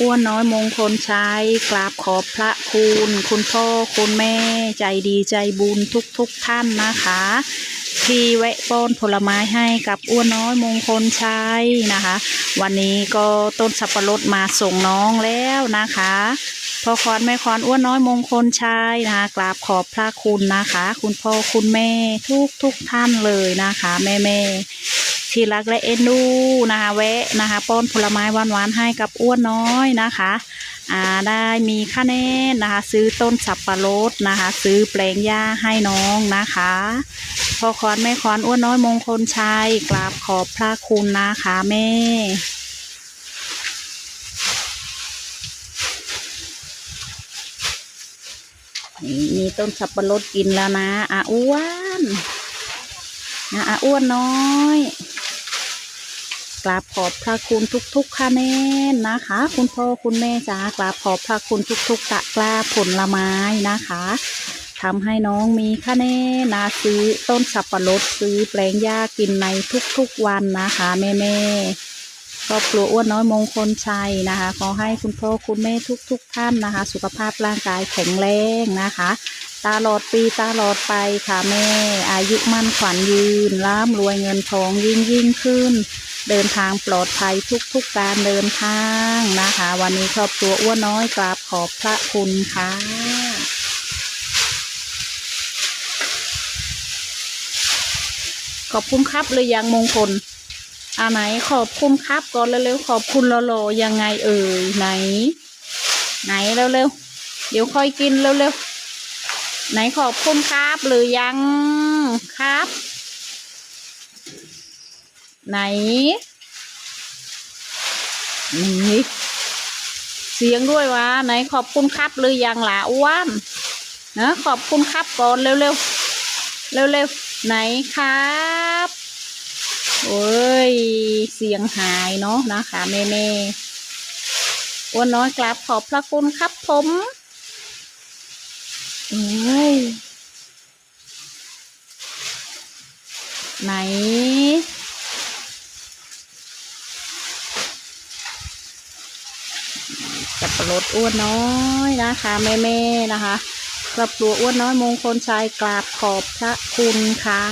อ้วนน้อยมงคลชัยกราบขอบพระคุณ คุณพ่อคุณแม่ใจดีใจบุญทุกทุกๆท่านนะคะ ที่แวะป้อนผลไม้ให้กับอ้วนน้อยมงคลชัยนะคะ วันนี้ก็ต้นสับปะรดมาส่งน้องแล้วนะคะพ่อคอนแม่คอนอ้วนน้อยมงคลชัยนะคะกราบขอบพระคุณนะคะ คุณพ่อคุณแม่ทุกทุกท่านเลยนะคะ แม่แม่ ๆที่รักและเอ็นดูนะคะแวะนะคะ ป้อนผลไม้หวานๆให้กับอ้วนน้อยนะคะอ่าได้มีค่าแนนนะคะ ซื้อต้นสับปะรดนะคะ ซื้อแปลงหญ้าให้น้องนะคะพ่อคอนแม่คอนอ้วนน้อยมงคลชัยกราบขอบพระคุณนะคะแม่มีต้นสับปะรดกินแล้วนะอาอ้วนนะอาอ้วนน้อย กราบขอบพระคุณทุกๆคะแนนนะคะ คุณพ่อคุณแม่จ๋ากราบขอบพระคุณทุกๆตะกร้าผลไม้นะคะทำให้น้องมีคะแนนนะซื้อต้นสับปะรดซื้อแปลงหญ้ากินในทุกๆวันนะคะ แม่ๆครอบครัวอ้วนน้อยมงคลชัยนะคะ ขอให้คุณพ่อคุณแม่ทุก ๆทท่านนะคะ สุขภาพร่างกายแข็งแรงนะคะตลอดปีตลอดไปค่ะแม่ อายุมั่นขวัญยืนร่ำรวยเงินทองยิ่งยิ่งขึ้น เดินทางปลอดภัยทุกๆการเดินทางนะคะ วันนี้ครอบครัวอ้วนน้อยกราบขอบพระคุณค่ะขอบคุณครับเลยยังมงคลอ่าไหนขอบคุณครับก่อนเร็วๆขอบคุณรอๆยังไงเอ่ยไหน ไหนเร็วๆเดี๋ยวค่อยกินเร็วๆไหนขอบคุณครับหรือยังครับ ไหนนี่เสียงด้วยวะไหนขอบคุณครับหรือยังหล่ะอ้วนนะขอบคุณครับก่อนเร็วๆเร็วๆไหนครับโอ้ยเสียงหายเนาะนะคะแม่แม่อ้วนน้อยกราบขอบพระคุณครับผมเอ้ยไหน สับปะรดอ้วนน้อยนะคะแม่แม่ๆนะคะครอบครัวอ้วนน้อยมงคลชัยกราบขอบพระคุณค่ะ